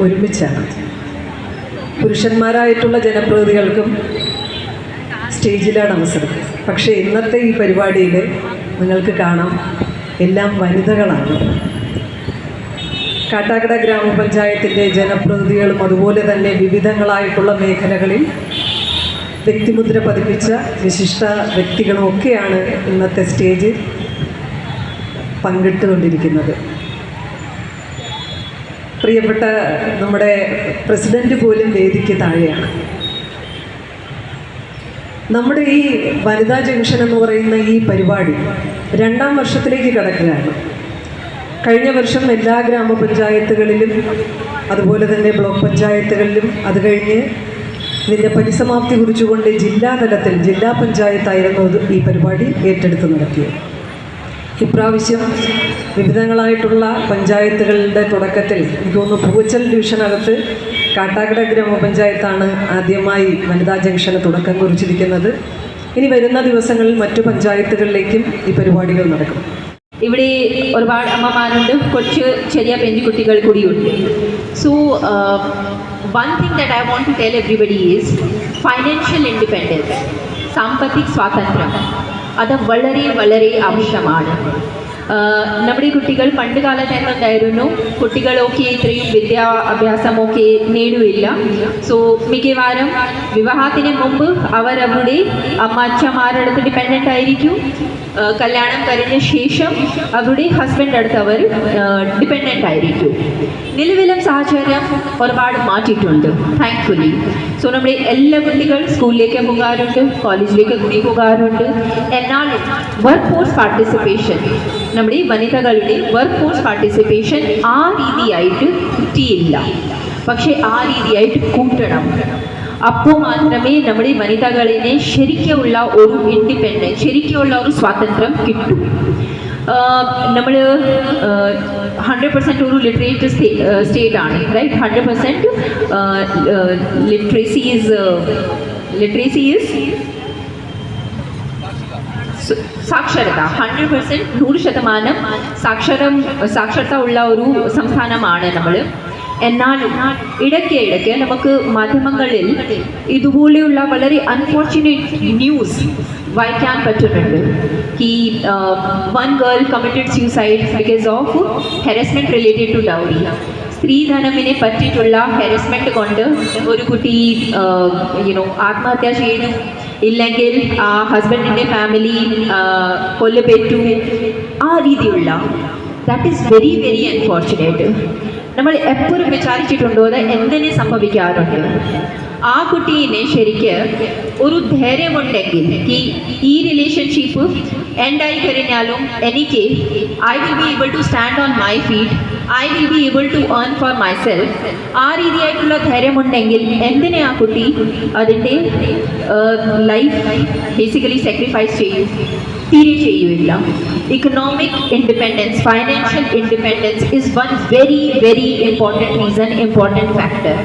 ഒരുമിച്ചാണ്. പുരുഷന്മാരായിട്ടുള്ള ജനപ്രതിനിധികൾക്കും സ്റ്റേജിലാണ് അവസരം. പക്ഷേ ഇന്നത്തെ ഈ പരിപാടിയിൽ നിങ്ങൾക്ക് കാണാം എല്ലാം വനിതകളാണ്. കാട്ടാക്കട ഗ്രാമപഞ്ചായത്തിന്റെ ജനപ്രതിനിധികളും അതുപോലെ തന്നെ വിവിധങ്ങളായിട്ടുള്ള മേഖലകളിൽ വ്യക്തിമുദ്ര പതിപ്പിച്ച വിശിഷ്ട വ്യക്തികളുമൊക്കെയാണ് ഇന്നത്തെ സ്റ്റേജിൽ പങ്കിട്ടുകൊണ്ടിരിക്കുന്നത്. പ്രിയപ്പെട്ട നമ്മുടെ പ്രസിഡന്റ് പോലും വേദിക്ക് താഴെയാണ്. നമ്മുടെ ഈ വനിതാ ജംഗ്ഷൻ എന്ന് പറയുന്ന ഈ പരിപാടി രണ്ടാം വർഷത്തിലേക്ക് കടക്കുകയാണ്. കഴിഞ്ഞ വർഷം എല്ലാ ഗ്രാമപഞ്ചായത്തുകളിലും അതുപോലെ തന്നെ ബ്ലോക്ക് പഞ്ചായത്തുകളിലും അത് കഴിഞ്ഞ് ഇതിന്റെ പരിസമാപ്തി കുറിച്ചുകൊണ്ട് ജില്ലാതലത്തിൽ ജില്ലാ പഞ്ചായത്തായിരുന്നു ഈ പരിപാടി ഏറ്റെടുത്ത് നടത്തിയത്. ഇപ്രാവശ്യം വിവിധങ്ങളായിട്ടുള്ള പഞ്ചായത്തുകളുടെ തുടക്കത്തിൽ എനിക്ക് തോന്നുന്നു പൂച്ചൽ ഡിവിഷനകത്ത് കാട്ടാക്കട ഗ്രാമപഞ്ചായത്താണ് ആദ്യമായി വനിതാ ജംഗ്ഷന് തുടക്കം കുറിച്ചിരിക്കുന്നത്. ഇനി വരുന്ന ദിവസങ്ങളിൽ മറ്റു പഞ്ചായത്തുകളിലേക്കും ഈ പരിപാടികൾ നടക്കും. ഇവിടെ ഒരുപാട് അമ്മമാരുണ്ട്. കൊച്ച് ചെറിയ പെൺകുട്ടികൾ കൂടിയുണ്ട്. So one thing that I want to tell everybody is financial independence സാമ്പത്തിക സ്വാതന്ത്ര്യം. അത് വളരെ വളരെ ആവശ്യമാണ്. നമ്മുടെ കുട്ടികൾ പണ്ട് കാലത്ത് കുട്ടികളൊക്കെ ഇത്രയും വിദ്യാഭ്യാസമൊക്കെ നേടുകയില്ല സോ മിക്കവാറും വിവാഹത്തിന് മുമ്പ് അവർ അവരുടെ അമ്മ അച്ഛന്മാരുടെ ഡിപ്പെൻഡന്റ് ആയിരിക്കും. കല്യാണം കഴിഞ്ഞ ശേഷം അവരുടെ ഹസ്ബൻഡ് അടുത്ത് അവർ ഡിപ്പെൻഡന്റ് ആയിരിക്കും. നിലവിലും സാഹചര്യം ഒരുപാട് മാറ്റിയിട്ടുണ്ട്. താങ്ക്ഫുള്ളി സോ നമ്മുടെ എല്ലാ കുട്ടികൾ സ്കൂളിലേക്ക് പോകാറുണ്ട് കോളേജിലേക്ക് കൂടി പോകാറുണ്ട്. എന്നാലും വർക്ക് ഫോഴ്സ് പാർട്ടിസിപ്പേഷൻ നമ്മുടെ വനിതകളുടെ വർക്ക് ഫോഴ്സ് പാർട്ടിസിപ്പേഷൻ ആ രീതിയായിട്ട് കിട്ടിയില്ല. പക്ഷേ ആ രീതിയായിട്ട് കൂട്ടണം. അപ്പോൾ മാത്രമേ നമ്മുടെ വനിതകളിനെ ശരിക്കുള്ള ഒരു ഇൻഡിപെൻഡൻസ് ശരിക്കുള്ള ഒരു സ്വാതന്ത്ര്യം കിട്ടൂ. നമ്മൾ ഹൺഡ്രഡ് പെർസെന്റ് ഒരു ലിറ്ററേറ്റ് സ്റ്റേറ്റ് ആണ് right hundred percent literacy is literacy is സാക്ഷരത. ഹൺഡ്രഡ് പെർസെന്റ് നൂറ് ശതമാനം സാക്ഷരം സാക്ഷരത ഉള്ള ഒരു സംസ്ഥാനമാണ് നമ്മൾ എന്നാലും ഇടയ്ക്ക് ഇടയ്ക്ക് നമുക്ക് മാധ്യമങ്ങളിൽ ഇതുപോലെയുള്ള വളരെ അൺഫോർച്ചുനേറ്റ് ന്യൂസ് വായിക്കാൻ പറ്റുന്നുണ്ട്. ഈ one girl committed suicide because of harassment related to dowry സ്ത്രീധനമിനെ പറ്റിയിട്ടുള്ള ഹെറസ്മെന്റ് കൊണ്ട് ഒരു കുട്ടി യുനോ ആത്മഹത്യ ചെയ്തു. ഇല്ലെങ്കിൽ ആ ഹസ്ബൻഡിന്റെ ഫാമിലി കൊല്ലപ്പെട്ടു. ആ രീതിയുള്ള that is very very unfortunate നമ്മൾ എപ്പോഴും വിചാരിച്ചിട്ടുണ്ടോ അത് എന്തിനെ സംഭവിക്കാറുണ്ട്? ആ കുട്ടീനെ ശരിക്ക് ഒരു ധൈര്യമുണ്ടെങ്കിൽ ഈ ഈ റിലേഷൻഷിപ്പ് എൻഡായി കഴിഞ്ഞാലും എനിക്ക് I will be able to stand on my feet I will be able to earn for myself ആ രീതിയായിട്ടുള്ള ധൈര്യമുണ്ടെങ്കിൽ എന്തിനെ ആ കുട്ടി അതിന്റെ ലൈഫ് ബേസിക്കലി സാക്രിഫൈസ് ചെയ്യും? തീരെ ചെയ്യുകയില്ല economic independence financial independence is one very very important reason important factor